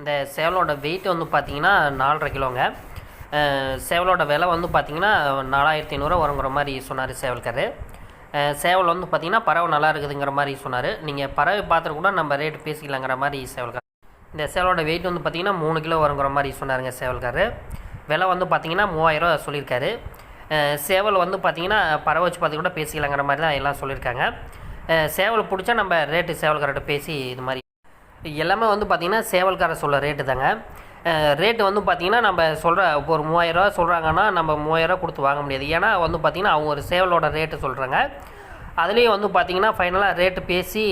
இந்த சேவலோட வெயிட் வந்து பார்த்தீங்கன்னா நாலரை கிலோங்க. சேவலோட விலை வந்து பார்த்தீங்கன்னா நாலாயிரத்தி ஐநூறுரூவா வருங்கிற மாதிரி சொன்னார் சேவல்கார் சேவல் வந்து பார்த்தீங்கன்னா பறவை நல்லா இருக்குதுங்கிற மாதிரி சொன்னார். நீங்கள் பறவை பார்த்துட்டு கூட நம்ம ரேட் பேசிக்கலாங்கிற மாதிரி சேவல்கார் இந்த சேவலோட வெயிட் வந்து பார்த்தீங்கன்னா மூணு கிலோ வருங்கிற மாதிரி சொன்னாருங்க சேவல்கார் விலை வந்து பார்த்தீங்கன்னா மூவாயிரரூவா சொல்லியிருக்காரு. சேவல் வந்து பார்த்தீங்கன்னா பறவை வச்சு பார்த்து கூட பேசிக்கலாங்கிற மாதிரி தான் எல்லாம் சொல்லியிருக்காங்க. சேவல் பிடிச்சா நம்ம ரேட்டு சேவல்கார்ட்ட பேசி இது மாதிரி எல்லாமே வந்து பார்த்திங்கன்னா சேவல்கார சொல்ல ரேட்டு தாங்க. ரேட்டு வந்து பார்த்திங்கன்னா நம்ம சொல்கிற இப்போ ஒரு மூவாயிரரூவா சொல்கிறாங்கன்னா நம்ம மூவாயிரரூவா கொடுத்து வாங்க முடியாது. ஏன்னா வந்து பார்த்திங்கன்னா அவங்க ஒரு சேவலோட ரேட்டு சொல்கிறாங்க அதுலேயும் வந்து பார்த்திங்கன்னா ஃபைனலாக ரேட்டு பேசி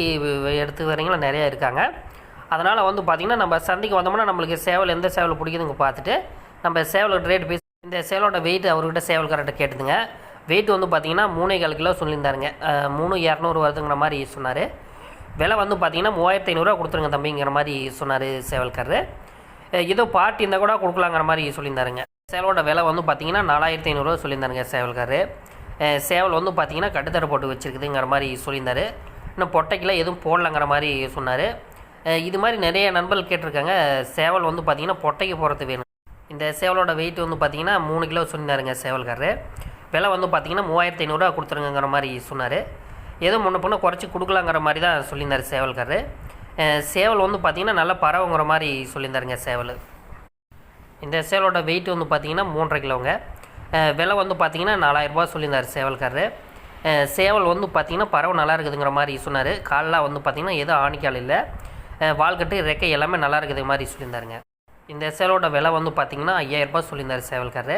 எடுத்து வரீங்களா நிறையா இருக்காங்க. அதனால் வந்து பார்த்திங்கன்னா நம்ம சந்தைக்கு வந்தோம்னா நம்மளுக்கு சேவல் எந்த சேவல் பிடிக்குதுங்க பார்த்துட்டு நம்ம சேவலோட ரேட் பேசி இந்த சேவலோட வெயிட் அவர்கிட்ட சேவல்காரர்கிட்ட கேட்டுதுங்க. வெயிட் வந்து பார்த்திங்கன்னா மூணே கால் கிலோ சொல்லியிருந்தாருங்க. மூணு இரநூறு வருதுங்கிற மாதிரி சொன்னார். விலை வந்து பார்த்தீங்கன்னா மூவாயிரத்து ஐநூறுரூவா கொடுத்துருங்க தம்பிங்கிற மாதிரி சொன்னார் சேவல்காரரு. ஏதோ பார்ட்டி இருந்தால் கூட கொடுக்கலாங்கிற மாதிரி சொல்லியிருந்தாருங்க. சேவலோட விலை வந்து பார்த்தீங்கன்னா நாலாயிரத்தி ஐநூறுரூவா சொல்லியிருந்தாருங்க சேவல்காரரு. சேவல் வந்து பார்த்தீங்கன்னா கட்டுத்தர போட்டு வச்சுருக்குதுங்கிற மாதிரி சொல்லியிருந்தாரு. இன்னும் பொட்டைக்கெல்லாம் எதுவும் போடலங்கிற மாதிரி சொன்னார். இது மாதிரி நிறைய நண்பர்கள் கேட்டிருக்காங்க. சேவல் வந்து பார்த்திங்கன்னா பொட்டைக்கு போகிறது வேணும். இந்த சேவலோட வெயிட் வந்து பார்த்தீங்கன்னா மூணு கிலோ சொல்லியிருந்தாருங்க சேவல்காரரு. விலை வந்து பார்த்தீங்கன்னா மூவாயிரத்து ஐநூறுரூவா கொடுத்துருங்கிற மாதிரி சொன்னார். ஏதோ முன்ன பொண்ணை குறைச்சி கொடுக்கலாங்கிற மாதிரி தான் சொல்லியிருந்தார் சேவல்கார் சேவல் வந்து பார்த்தீங்கன்னா நல்ல பறவைங்கிற மாதிரி சொல்லியிருந்தாருங்க சேவல். இந்த சேவலோட வெயிட் வந்து பார்த்தீங்கன்னா மூன்றரை கிலோங்க. விலை வந்து பார்த்தீங்கன்னா நாலாயிரரூபா சொல்லியிருந்தார் சேவல்காரர். சேவல் வந்து பார்த்தீங்கன்னா பறவை நல்லா இருக்குதுங்கிற மாதிரி சொன்னார். காலெலாம் வந்து பார்த்தீங்கன்னா எதுவும் ஆணிக்கால் இல்லை. வால்கட்டு ரெக்கை எல்லாமே நல்லா இருக்குது மாதிரி சொல்லியிருந்தாருங்க. இந்த சேவலோட விலை வந்து பார்த்தீங்கன்னா ஐயாயிரரூபா சொல்லியிருந்தார் சேவல்காரரு.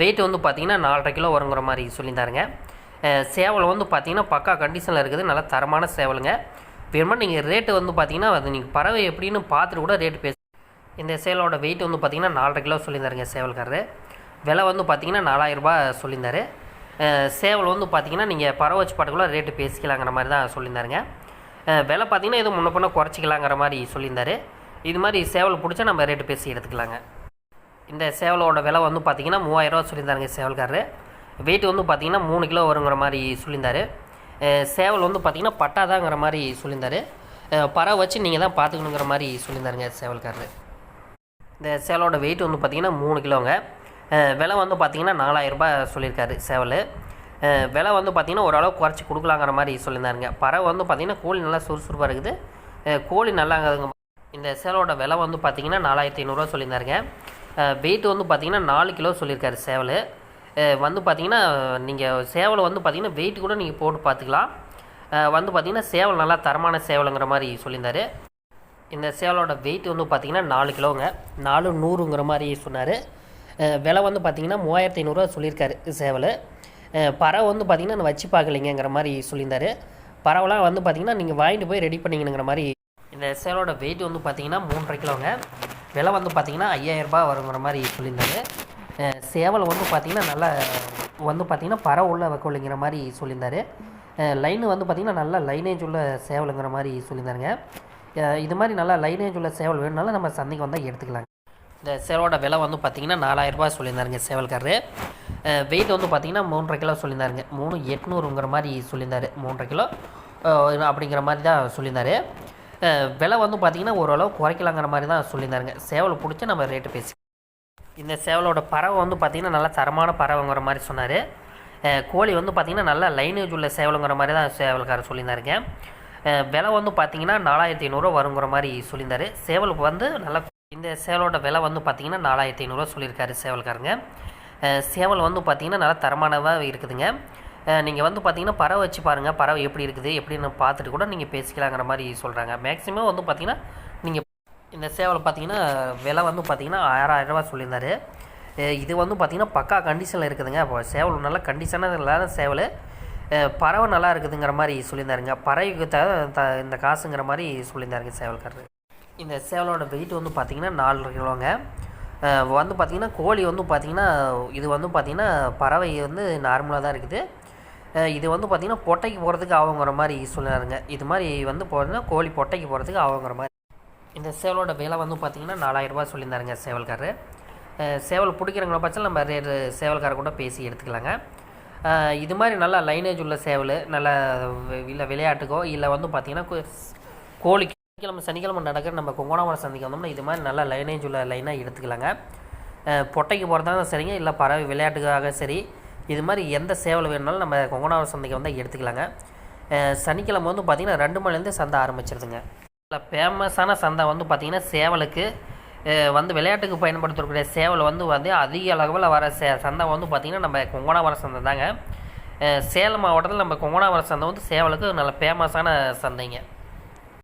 வெயிட் வந்து பார்த்தீங்கன்னா நாலரை கிலோ வருங்கிற மாதிரி சொல்லியிருந்தாருங்க. சேவல் வந்து பார்த்தீங்கன்னா பக்கா கண்டிஷனில் இருக்குது. நல்லா தரமான சேவலுங்க. வேணுமா நீங்கள் ரேட்டு வந்து பார்த்தீங்கன்னா அது நீங்கள் பறவை எப்படின்னு பார்த்துட்டு கூட ரேட்டு பேச இந்த சேவலோட வெயிட் வந்து பார்த்தீங்கன்னா நாலரை கிலோ சொல்லியிருந்தாருங்க சேவல்காரரு. விலை வந்து பார்த்தீங்கன்னா நாலாயிரரூபா சொல்லியிருந்தாரு. சேவல் வந்து பார்த்தீங்கன்னா நீங்கள் பறவை வச்சு பாட்டுக்குள்ள ரேட்டு பேசிக்கலாங்கிற மாதிரி தான் சொல்லியிருந்தாருங்க. விலை பார்த்தீங்கன்னா எதுவும் முன்ன பின்ன குறைச்சிக்கலாங்கிற மாதிரி சொல்லியிருந்தாரு. இது மாதிரி சேவல் பிடிச்சா நம்ம ரேட்டு பேசி எடுத்துக்கலாங்க. இந்த சேவலோட விலை வந்து பார்த்தீங்கன்னா மூவாயிரரூவா சொல்லியிருந்தாருங்க சேவல்காரரு. வெயிட் வந்து பார்த்தீங்கன்னா மூணு கிலோ வருங்கிற மாதிரி சொல்லியிருந்தாரு. சேவல் வந்து பார்த்தீங்கன்னா பட்டாதாங்கிற மாதிரி சொல்லியிருந்தாரு. பறவை வச்சு நீங்கள் தான் பார்த்துக்கணுங்கிற மாதிரி சொல்லியிருந்தாருங்க சேவல்காரர். இந்த சேவலோட வெயிட் வந்து பார்த்திங்கன்னா மூணு கிலோங்க. விலை வந்து பார்த்திங்கன்னா நாலாயிரரூபா சொல்லியிருக்காரு சேவல். விலை வந்து பார்த்திங்கன்னா ஓரளவு குறைச்சி கொடுக்கலாங்கிற மாதிரி சொல்லியிருந்தாருங்க. பறவை வந்து பார்த்திங்கன்னா கோழி நல்லா சுறுசுறுப்பாக இருக்குது. கோழி நல்லாங்கிறதுங்க இந்த சேவலோட விலை வந்து பார்த்திங்கன்னா நாலாயிரத்தி ஐநூறுரூவா சொல்லியிருந்தாருங்க. வெயிட் வந்து பார்த்திங்கன்னா நாலு கிலோ சொல்லியிருக்காரு சேவல். வந்து பார்த்திங்கன்னா நீங்கள் சேவலை வந்து பார்த்திங்கன்னா வெயிட் கூட நீங்கள் போட்டு பார்த்துக்கலாம் வந்து பார்த்திங்கன்னா சேவல் நல்லா தரமான சேவலுங்கிற மாதிரி சொல்லியிருந்தார். இந்த சேவலோட வெயிட் வந்து பார்த்திங்கன்னா நாலு கிலோங்க. நாலு நூறுங்கிற மாதிரி சொன்னார். விலை வந்து பார்த்திங்கன்னா மூவாயிரத்தி ஐநூறுரூவா சொல்லியிருக்காரு சேவல். பறவை வந்து பார்த்திங்கன்னா நான் வச்சு பார்க்கலைங்கிற மாதிரி சொல்லியிருந்தாரு. பறவைலாம் வந்து பார்த்திங்கன்னா நீங்கள் வாங்கிட்டு போய் ரெடி பண்ணிக்கணுங்கிற மாதிரி. இந்த சேவலோட வெயிட் வந்து பார்த்திங்கன்னா மூன்றரை கிலோங்க. விலை வந்து பார்த்திங்கன்னா ஐயாயிரரூபா வருங்கிற மாதிரி சொல்லியிருந்தாரு. சேவல் வந்து பார்த்திங்கன்னா நல்லா வந்து பார்த்திங்கன்னா பறவை உள்ள வைக்கலைங்கிற மாதிரி சொல்லியிருந்தாரு. லைனு வந்து பார்த்திங்கன்னா நல்லா லைனேஜ் உள்ள சேவலுங்கிற மாதிரி சொல்லியிருந்தாருங்க. இது மாதிரி நல்லா லைனேஜ் உள்ள சேவல் வேணுனாலும் நம்ம சந்தைக்கு வந்தால் எடுத்துக்கலாங்க. இந்த சேவலோட விலை வந்து பார்த்திங்கன்னா நாலாயிரரூபா சொல்லியிருந்தாருங்க சேவல்காரரு. வெயிட் வந்து பார்த்திங்கன்னா மூன்றரை கிலோ சொல்லியிருந்தாருங்க. மூணு எட்நூறுங்கிற மாதிரி சொல்லியிருந்தாரு. மூன்றரை கிலோ. அப்படிங்கிற மாதிரி தான் சொல்லியிருந்தாரு. விலை வந்து பார்த்திங்கன்னா ஓரளவு குறைக்கலாங்கிற மாதிரி தான் சொல்லியிருந்தாருங்க. சேவல் பிடிச்சி நம்ம ரேட்டு பேசி இந்த சேவலோட பறவை வந்து பார்த்திங்கன்னா நல்லா தரமான பறவைங்கிற மாதிரி சொன்னார். கோழி வந்து பார்த்திங்கன்னா நல்லா லைனேஜ் உள்ள சேவலுங்கிற மாதிரி தான் சேவல்காரர் சொல்லியிருந்தாருக்கேன் விலை வந்து பார்த்திங்கன்னா நாலாயிரத்தி ஐநூறுரூவா வருங்கிற மாதிரி சொல்லியிருந்தாரு. சேவலுக்கு வந்து நல்லா இந்த சேவலோட விலை வந்து பார்த்திங்கன்னா நாலாயிரத்தி ஐநூறுரூவா சொல்லியிருக்காரு சேவல்காரங்க. சேவல் வந்து பார்த்திங்கன்னா நல்லா தரமானதாக இருக்குதுங்க. நீங்கள் வந்து பார்த்தீங்கன்னா பறவை வச்சு பாருங்கள் பறவை எப்படி இருக்குது எப்படின்னு பார்த்துட்டு கூட நீங்கள் பேசிக்கலாங்கிற மாதிரி சொல்கிறாங்க மேக்ஸிமம் வந்து பார்த்திங்கன்னா நீங்கள் இந்த சேவலை பார்த்தீங்கன்னா விலை வந்து பார்த்தீங்கன்னா ஆறாயிரம் ரூபாய் சொல்லியிருந்தாரு. இது வந்து பார்த்தீங்கன்னா பக்கா கண்டிஷனில் இருக்குதுங்க. இப்போ சேவல் நல்ல கண்டிஷனாக இல்லாத சேவல். பறவை நல்லா இருக்குதுங்கிற மாதிரி சொல்லியிருந்தாருங்க. பறவைக்கு த த- இந்த காசுங்கிற மாதிரி சொல்லியிருந்தாருங்க சேவல்காரர். இந்த சேவலோட வெயிட் வந்து பார்த்திங்கன்னா நாலு கிலோங்க. வந்து பார்த்தீங்கன்னா கோழி வந்து பார்த்தீங்கன்னா இது வந்து பார்த்திங்கன்னா பறவை வந்து நார்மலாக தான் இருக்குது. இது வந்து பார்த்திங்கன்னா பொட்டைக்கு போகிறதுக்கு ஆகுங்கிற மாதிரி சொன்னாருங்க இது மாதிரி வந்து போகிறதுனா கோழி பொட்டைக்கு போகிறதுக்கு ஆகுங்கிற மாதிரி இந்த சேவலோட விலை வந்து பார்த்தீங்கன்னா நாலாயிரரூபா சொல்லியிருந்தாருங்க சேவல்கார் சேவல் பிடிக்கிறவங்கள பட்சம் நம்ம ரேட்டு சேவல்கார கூட பேசி எடுத்துக்கலாங்க. இது மாதிரி நல்லா லைனேஜ் உள்ள சேவல் நல்ல இல்லை விளையாட்டுக்கோ இல்லை வந்து பார்த்திங்கன்னா கோ- சனிக்கிழமை சனிக்கிழமை நடக்கிற நம்ம கொங்கோனாவரம் சந்தைக்கு வந்தோம்னா இது மாதிரி நல்லா லைனேஜ் உள்ள லைனாக எடுத்துக்கலாங்க. பொட்டைக்கு போகிறதா சரிங்க இல்லை பறவை விளையாட்டுக்காக சரி. இது மாதிரி எந்த சேவல் வேணுனாலும் நம்ம கொங்கோனாவரம் சந்தைக்கு வந்தால் எடுத்துக்கலாங்க. சனிக்கிழமை வந்து பார்த்திங்கன்னா ரெண்டு மணிலேருந்து சந்தை ஆரம்பிச்சிருதுங்க. ஃபேமஸான சந்தை வந்து பார்த்திங்கன்னா சேவலுக்கு வந்து விளையாட்டுக்கு பயன்படுத்தக்கூடிய சேவல் வந்து வந்து அதிக அளவில் வர சே சந்தை வந்து பார்த்திங்கன்னா நம்ம கொங்கோனாவரம் சந்தை தாங்க. சேலம் மாவட்டத்தில் நம்ம கொங்கோனாவரம் சந்தை வந்து சேவலுக்கு நல்ல ஃபேமஸான சந்தைங்க.